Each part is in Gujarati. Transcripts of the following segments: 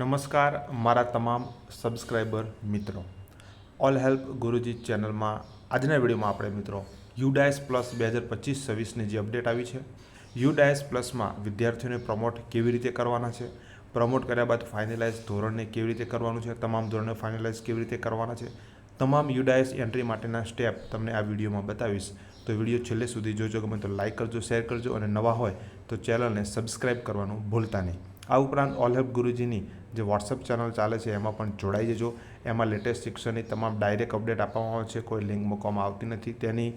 નમસ્કાર, મારા તમામ સબસ્ક્રાઈબર મિત્રો. ઓલ હેલ્પ ગુરુજી ચેનલમાં આજના વિડીયોમાં આપણે મિત્રો યુડાયસ પ્લસ બે હજાર પચીસ છવ્વીસની જે અપડેટ આવી છે યુડાયસ પ્લસમાં વિદ્યાર્થીઓને પ્રમોટ કેવી રીતે કરવાના છે પ્રમોટ કર્યા બાદ ફાઇનલાઇઝ ધોરણને કેવી રીતે કરવાનું છે, તમામ ધોરણને ફાઇનલાઇઝ કેવી રીતે કરવાના છે, તમામ યુડાયસ એન્ટ્રી માટેના સ્ટેપ તમને આ વિડીયોમાં બતાવીશ. તો વીડિયો છેલ્લે સુધી જોજો, ગમે તો લાઇક કરજો શેર કરજો અને નવા હોય તો ચેનલને સબસ્ક્રાઈબ કરવાનું ભૂલતા નહીં. આ ઉપરાંત ઓલ હેલ્પ ગુરુજીની જે વોટ્સઅપ ચેનલ ચાલે છે, એમાં પણ જોડાઈ જજો. એમાં લેટેસ્ટ શિક્ષણની તમામ ડાયરેક્ટ અપડેટ આપવામાં આવે છે, કોઈ લિંક મૂકવામાં આવતી નથી. તેની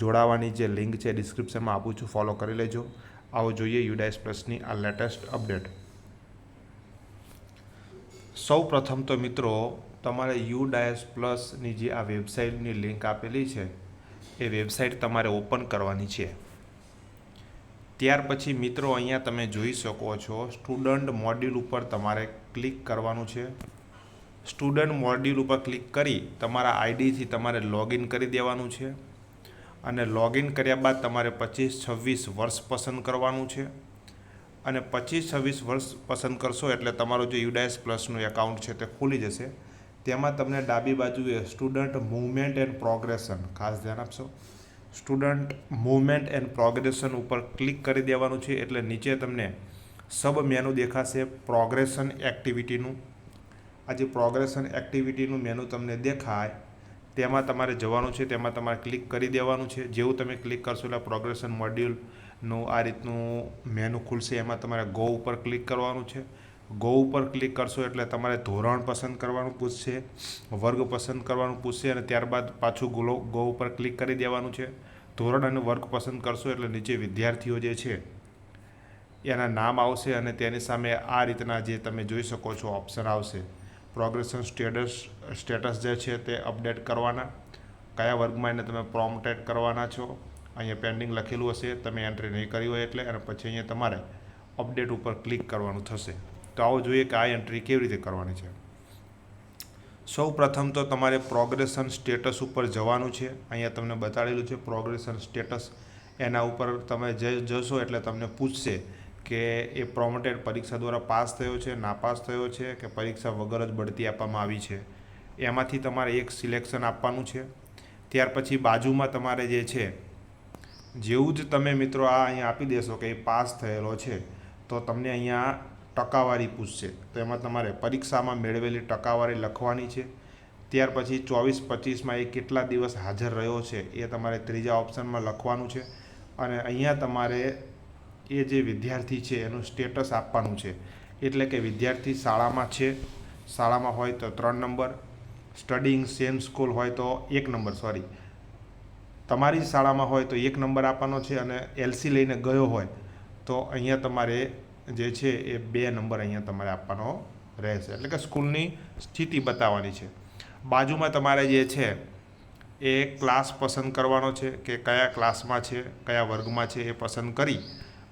જોડાવાની જે લિંક છે ડિસ્ક્રિપ્શનમાં આપું છું ફોલો કરી લેજો. આવો જોઈએ યુડાઇસ પ્લસની આ લેટેસ્ટ અપડેટ સૌ પ્રથમ તો મિત્રો, તમારે યુ ડાયસ પ્લસની જે આ વેબસાઇટની લિંક આપેલી છે, એ વેબસાઇટ તમારે ઓપન કરવાની છે. ત્યાર પછી મિત્રો અહીંયા તમે જોઈ શકો છો સ્ટુડન્ટ મોડ્યુલ ઉપર તમારે ક્લિક કરવાનું છે. સ્ટુડન્ટ મોડ્યુલ ઉપર ક્લિક કરી તમારા આઈડીથી તમારે લોગિન કરી દેવાનું છે. અને લોગિન કર્યા બાદ તમારે પચીસ છવ્વીસ વર્ષ પસંદ કરવાનું છે. અને પચીસ છવ્વીસ વર્ષ પસંદ કરશો એટલે તમારું જે યુડાયસ પ્લસનું એકાઉન્ટ છે તે ખુલી જશે. તેમાં તમને ડાબી બાજુએ સ્ટુડન્ટ મૂવમેન્ટ એન્ડ પ્રોગ્રેશન ખાસ ધ્યાન આપશો. સ્ટુડન્ટ મૂવમેન્ટ એન્ડ પ્રોગ્રેશન ઉપર ક્લિક કરી દેવાનું છે એટલે નીચે તમને સબ મેનુ દેખાશે, પ્રોગ્રેશન એક્ટિવિટીનું. આ જે પ્રોગ્રેશન એક્ટિવિટીનું મેનુ તમને દેખાય, તેમાં તમારે જવાનું છે, તેમાં તમારે ક્લિક કરી દેવાનું છે. જેવું તમે ક્લિક કરશો એટલે પ્રોગ્રેશન મોડ્યુલનું આ રીતનું મેનુ ખુલશે, એમાં તમારે ગો ઉપર ક્લિક કરવાનું છે. ગો ઉપર ક્લિક કરશો એટલે તમારે ધોરણ પસંદ કરવાનું પૂછશે, વર્ગ પસંદ કરવાનું પૂછશે અને ત્યારબાદ પાછું ગો ગો ઉપર ક્લિક કરી દેવાનું છે. ધોરણ અને વર્ગ પસંદ કરશો એટલે નીચે વિદ્યાર્થીઓ જે છે, એના નામ આવશે અને તેની સામે આ રીતના જે તમે જોઈ શકો છો ઓપ્શન આવશે. પ્રોગ્રેશન સ્ટેટસ સ્ટેટસ જે છે તે અપડેટ કરવાના. કયા વર્ગમાં એને તમે પ્રોમ્પ્ટેડ કરવાના છો? અહીંયા પેન્ડિંગ લખેલું હશે, તમે એન્ટ્રી નહીં કરી હોય એટલે, અને પછી અહીંયા તમારે અપડેટ ઉપર ક્લિક કરવાનું થશે. તો આવો જોઈએ કે આ એન્ટ્રી કેવી રીતે કરવાની છે? સૌ પ્રથમ તો તમારે પ્રોગ્રેશન સ્ટેટસ ઉપર જવાનું છે. અહીંયા તમને બતાડેલું છે પ્રોગ્રેશન સ્ટેટસ એના ઉપર તમે જે જશો એટલે તમને પૂછશે કે એ પ્રોમોટેડ પરીક્ષા દ્વારા પાસ થયો છે નાપાસ થયો છે કે પરીક્ષા વગર જ બઢતી આપવામાં આવી છે. એમાંથી તમારે એક સિલેક્શન આપવાનું છે. ત્યાર પછી બાજુમાં તમારે જે છે, જેવું જ તમે મિત્રો આ અહીંયા આપી દેશો કે એ પાસ થયેલો છે, તો તમને અહીંયા ટકાવારી પૂછશે. તો એમાં તમારે પરીક્ષામાં મેળવેલી ટકાવારી લખવાની છે. ત્યાર પછી ચોવીસ પચીસમાં એ કેટલા દિવસ હાજર રહ્યો છે એ તમારે ત્રીજા ઓપ્શનમાં લખવાનું છે. અને અહીંયા તમારે એ જે વિદ્યાર્થી છે એનું સ્ટેટસ આપવાનું છે. એટલે કે વિદ્યાર્થી શાળામાં છે, શાળામાં હોય તો ત્રણ નંબર, સ્ટડિંગ સેમ સ્કૂલ હોય તો એક નંબર, સોરી. તમારી શાળામાં હોય તો એક નંબર આપવાનો છે અને એલસી લઈને ગયો હોય તો અહીંયા તમારે જે છે એ બે નંબર અહીંયા તમારે આપવાનો રહેશે. એટલે કે સ્કૂલની સ્થિતિ બતાવવાની છે. બાજુમાં તમારે જે છે એ ક્લાસ પસંદ કરવાનો છે કે કયા ક્લાસમાં છે, કયા વર્ગમાં છે એ પસંદ કરી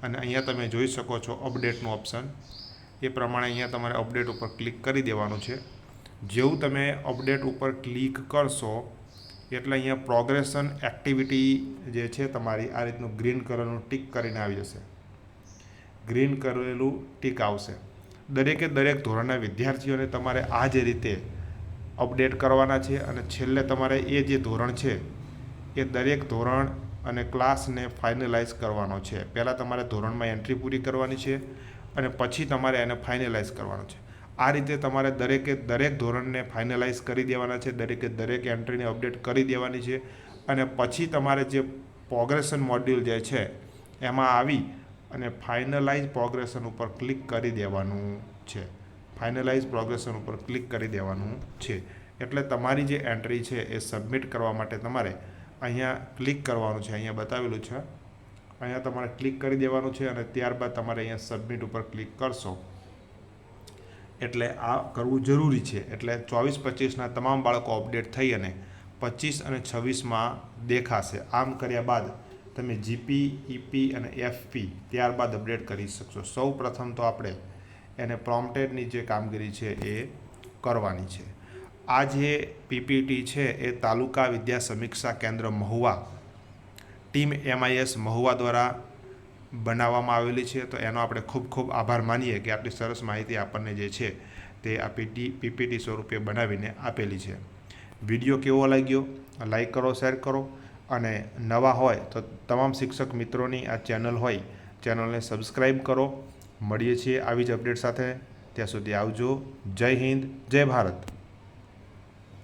અને અહીંયા તમે જોઈ શકો છો અપડેટનું ઓપ્શન. એ પ્રમાણે અહીંયા તમારે અપડેટ ઉપર ક્લિક કરી દેવાનું છે. જેવું તમે અપડેટ ઉપર ક્લિક કરશો એટલે અહીંયા પ્રોગ્રેશન એક્ટિવિટી જે છે તમારી આ રીતનું ગ્રીન કલરનું ટીક કરીને આવી જશે. ગ્રીન કરેલું ટીક આવશે. દરેકે દરેક ધોરણના વિદ્યાર્થીઓને તમારે આ જ રીતે અપડેટ કરવાના છે અને છેલ્લે તમારે એ જે ધોરણ છે, એ દરેક ધોરણ અને ક્લાસને ફાઇનલાઇઝ કરવાનો છે. પહેલાં તમારે ધોરણમાં એન્ટ્રી પૂરી કરવાની છે અને પછી તમારે એને ફાઇનલાઇઝ કરવાનો છે. આ રીતે તમારે દરેકે દરેક ધોરણને ફાઇનલાઇઝ કરી દેવાના છે, દરેકે દરેક એન્ટ્રીને અપડેટ કરી દેવાની છે અને પછી તમારે જે પ્રોગ્રેશન મોડ્યુલ જે છે, એમાં આવી અને ફાઇનલાઇઝ પ્રોગ્રેશન ઉપર ક્લિક કરી દેવાનું છે. ફાઇનલાઇઝ પ્રોગ્રેશન ઉપર ક્લિક કરી દેવાનું છે. એટલે તમારી જે એન્ટ્રી છે એ સબમિટ કરવા માટે તમારે અહીંયા ક્લિક કરવાનું છે. અહીંયા બતાવેલું છે. અહીંયા તમારે ક્લિક કરી દેવાનું છે અને ત્યારબાદ તમારે અહીંયા સબમિટ ઉપર ક્લિક કરશો. એટલે આ કરવું જરૂરી છે. એટલે ચોવીસ પચીસના તમામ બાળકો અપડેટ થઈ અને પચીસ અને છવ્વીસમાં દેખાશે. આમ કર્યા બાદ તમે જીપી ઈપી અને એફપી ત્યારબાદ અપડેટ કરી શકશો. સૌ પ્રથમ તો આપણે એને પ્રોમ્પ્ટેડની જે કામગીરી છે એ કરવાની છે. આ જે પીપીટી છે એ તાલુકા વિદ્યા સમીક્ષા કેન્દ્ર મહુવા ટીમ એમઆઈએસ મહુવા દ્વારા બનાવવામાં આવેલી છે. તો એનો આપણે ખૂબ ખૂબ આભાર માનીએ કે આટલી સરસ માહિતી આપણને જે છે તે આ પીટી પીપીટી સ્વરૂપે બનાવીને આપેલી છે. વીડિયો કેવો લાગ્યો? લાઈક કરો, શેર કરો. અને નવા હોય તો તમામ શિક્ષક મિત્રોની આ ચેનલ હોય, ચેનલને સબસ્ક્રાઈબ કરો. મળીએ છીએ આવી જ અપડેટ સાથે. ત્યાં સુધી આવજો. જય હિન્દ, જય ભારત.